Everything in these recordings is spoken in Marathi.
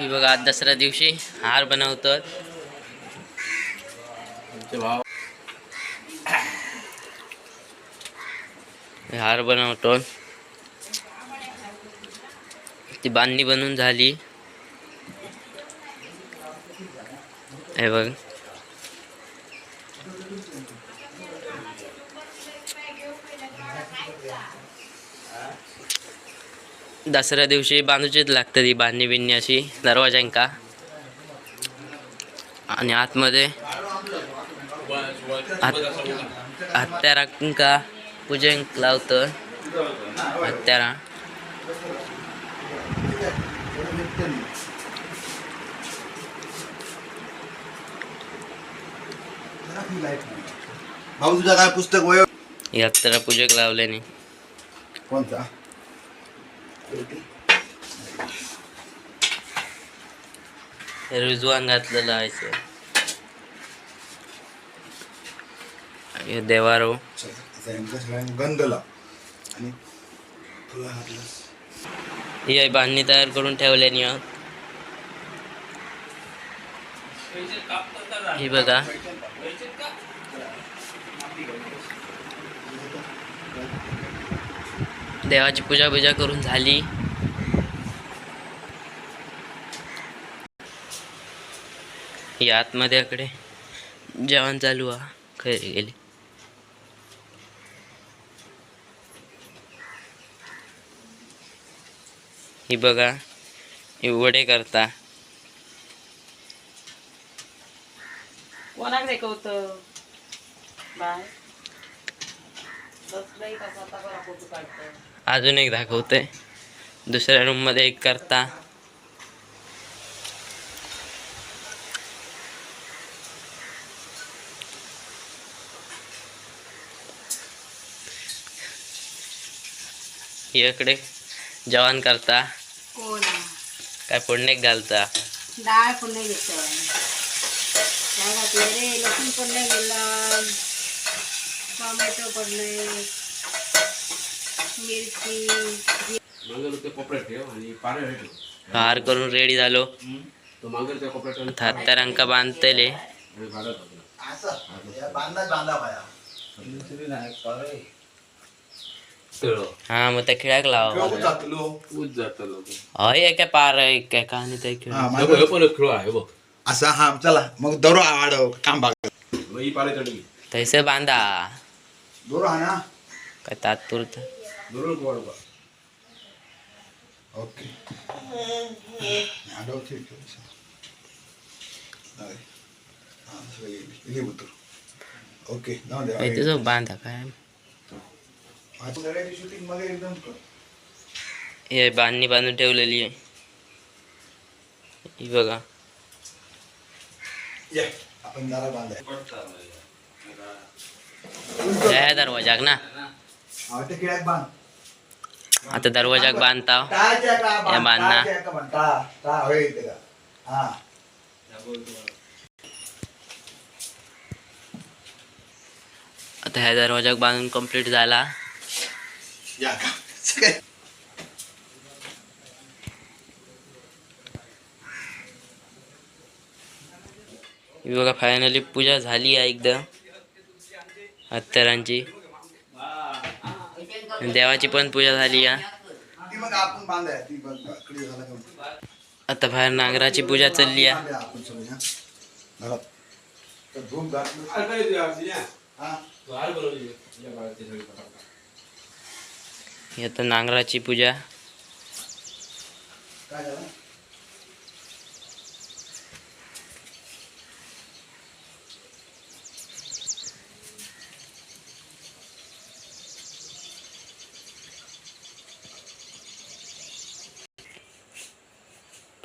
ही बघा आज दसऱ्या दिवशी हार बनवतात. हार बनवतो ती बांधणी बनवून झाली. हे बघ. दसऱ्या दिवशी बांधूचीच लागतं ती बांधणी बिंधणी अशी दरवाजांका आणि आतमध्ये हत्यारांका पूजेक लावतं हत्यारा भाऊ तुझा काय पुस्तक वय हत्यारा पूजेक लावल्याने. कोणता? रुजवान घातलेलं आहे देवारो. गंधला आणि ही आहे बांधणी तयार करून ठेवल्याने. ही बघा. देवाची पूजा पूजा करून झाली. या आतमध्ये इकडे जेवण चालू हा खरी गेली. ही बघा ही वडे करता. कोणाक दाखवत बाय. अजून एक दाखवते दुसऱ्या रूममध्ये एक करता. इकडे जेवण करता. काय फोडणेक घालता. डाळ पुन्हा घेतो काय घातलं? रे लसूण पडले गेला टोमॅटो पडले मिरची हार करून रेडी झालो. हत्यारांका बांधतले. हा मग त्या खेळाक लाव. हय एका पार एका त्या खेळ हा, हे हे आहे बघ. असा हा चला. मग दरो आडव काम ही चढली. तैसे बांधा. दरो हा ना काय तात्पुरत बरोबर गोड बघ. ओके आडव ठीक आहे. नाही. हा, सगळं गेली. गेली उतर ओके जाऊ दे तुझं बांधा काय माझं सगळ्याची शूटिंगमध्ये एकदम कर. हे बांधणी बांधून ठेवलेली आहे ही बघा ये आपण दारा बांधाय त्या दरवाजाक ना. आता दरवाजाक बांधता हे या बांधना. आता ह्या दरवाजाक बांधून कंप्लीट झाला. बघा फायनली पूजा झाली आहे एकदम हत्यारांची आणि देवाची पण पूजा झाली का? आता बाहेर नांगराची पूजा चालली आहे बांधूया आपण सगळे हा घरात तर धूम घातलं अरे काय ते आज या. हा तू हार बनवली. या बाळाची सगळी पटापट. ही आता नांगराची पूजा काय झालं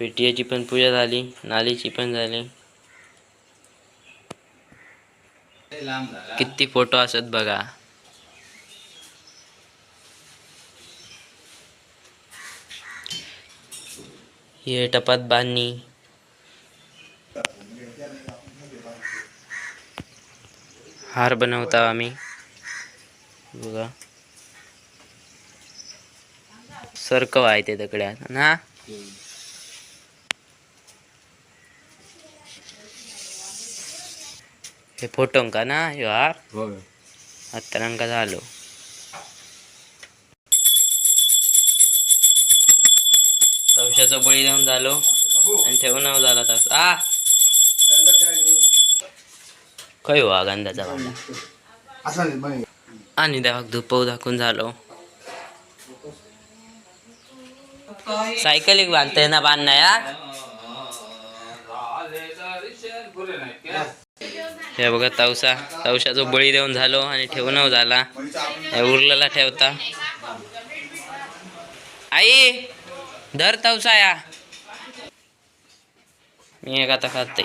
पेटियाची पण पूजा झाली नालीची पण झाली. किती फोटो असत बघा. हे टपात बांधणी. हार बनवता आम्ही. बघा. सरकव आहे ते दगड्यात ना? हे फोटोंका ना ह्यो होय अत्तरांका झालो तवशाचा बळी देऊन झालो आणि ठेवून झाला तास आ खय हो हा गंधाचा भांडा आणि देवाक धुपव दाखवून झालो सायकलिक बांधते ना बांधना या हे बघा तवसा. जो बळी देऊन झालो आणि ठेवून झाला. उरलेला ठेवता. आई धर तवसा या. मी एक आता खाते